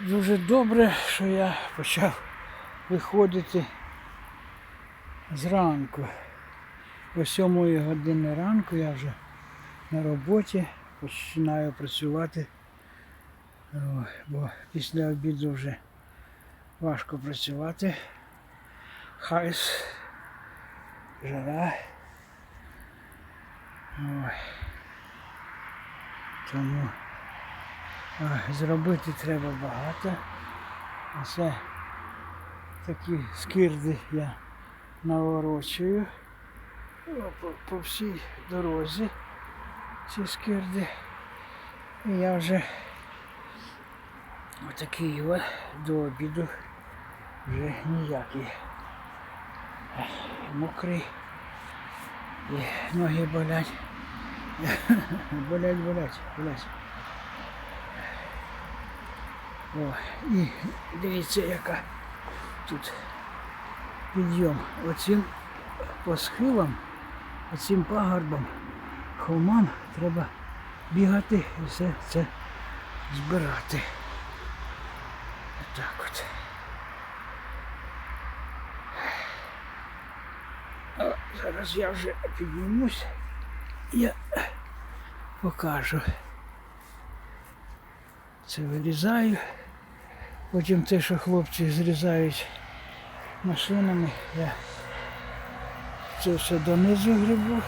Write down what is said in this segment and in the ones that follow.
Дуже добре, що я почав виходити зранку. О 7 години ранку я вже на роботі починаю працювати, бо після обіду вже важко працювати. Хайс, жара. Ой. Тому зробити треба багато. А це такі скирди я наворочую по, по всій дорозі ці скирди. І я вже отакий от до обіду вже ніякий. Мокрий. І ноги болять. болять, болять, болять. О, і дивіться, яка тут підйом. Оцим по схилам, оцим пагорбам, холмам треба бігати і все це збирати. Отак от. О, зараз я вже піднімусь. Я покажу. Це вирізаю. Потім те, що хлопці зрізають машинами, я це все донизу грибу.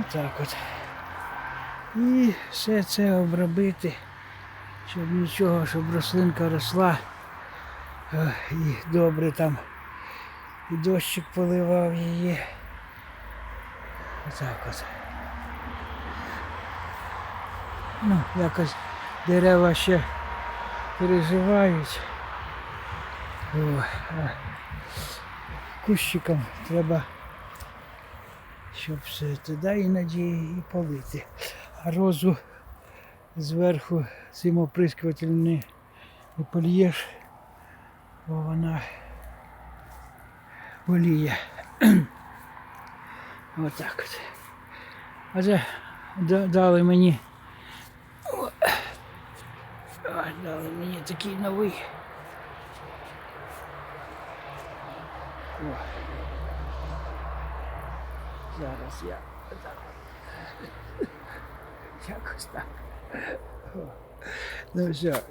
Отак от. І все це обробити, щоб нічого, щоб рослинка росла. Е, І добре там і дощик поливав її. Отак от. Ну, якось дерева ще переживають. О, кущикам треба, щоб все туди іноді і полити. А розу зверху цим оприскувателем не, не польєш, бо вона боліє. Отак от. А дали мені. Ой, дали мені такий новий. О. Зараз я так. Якось так. Ну все,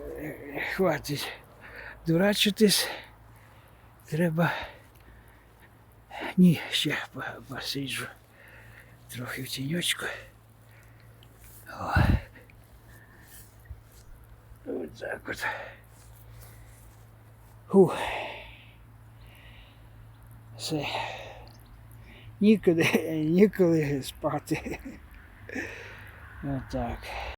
хватить дурачитись. Треба. Ні, ще посиджу. Трохи в тіньочку. О. Так от. Фух. Все. Ніколи, ніколи спати. Отак.